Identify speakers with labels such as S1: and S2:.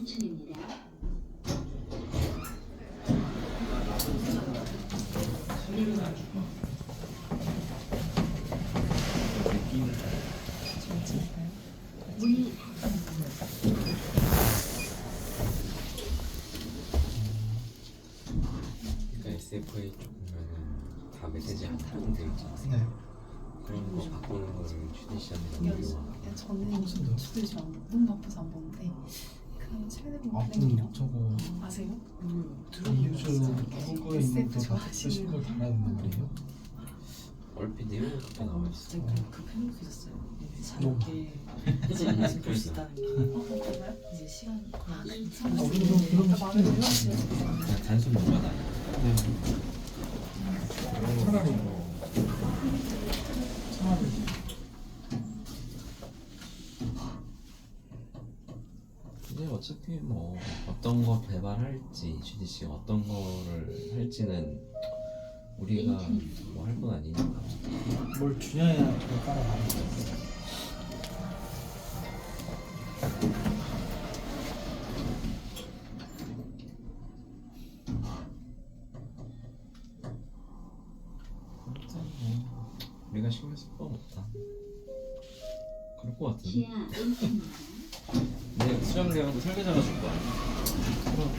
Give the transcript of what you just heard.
S1: 이춘입니다. 문이 그러니까 SFA 쪽보면은 다 메시지 한 통이 되지
S2: 네.
S1: 그런 거 바꾸는 거를 주디시한테 넘기고
S3: 네, 저는 주들 저눈 아파서 안 보는데
S2: 아
S3: 플랜이요.
S2: 그럼 저거
S3: 아세요?
S2: 이유주 후보에 있는
S3: SF
S2: 거
S3: 좋아하시는
S2: 쓰신 걸 달아야 된단 말이에요?
S1: 얼핏 내용이 그렇게 나와 있어
S4: 갑자기 급해놓고 있었어요.
S2: 너무
S4: 자유롭게 이제 볼수 있다는 게
S3: 어, 그런가요?
S4: 이제 시간
S3: 아,
S4: 이
S2: 아,
S4: 상황이
S2: 우리도 그런 거 시키는
S3: 들었어요.
S1: 그냥 단순 노가다
S2: 네. 차라리 뭐 차라리
S1: 근데 어차피 뭐 어떤 거 개발할지 GDC가 어떤 거를 할지는 우리가 뭐 할 건 아니니까
S2: 뭘 주냐에 따라 다른 거죠.
S1: 일단 뭐 우리가 신경 쓸 건 없다 그럴 것 같은데
S5: 지하 1층입니다.
S1: 네, 수렴 내용도 설계자가 줄 거 아니야?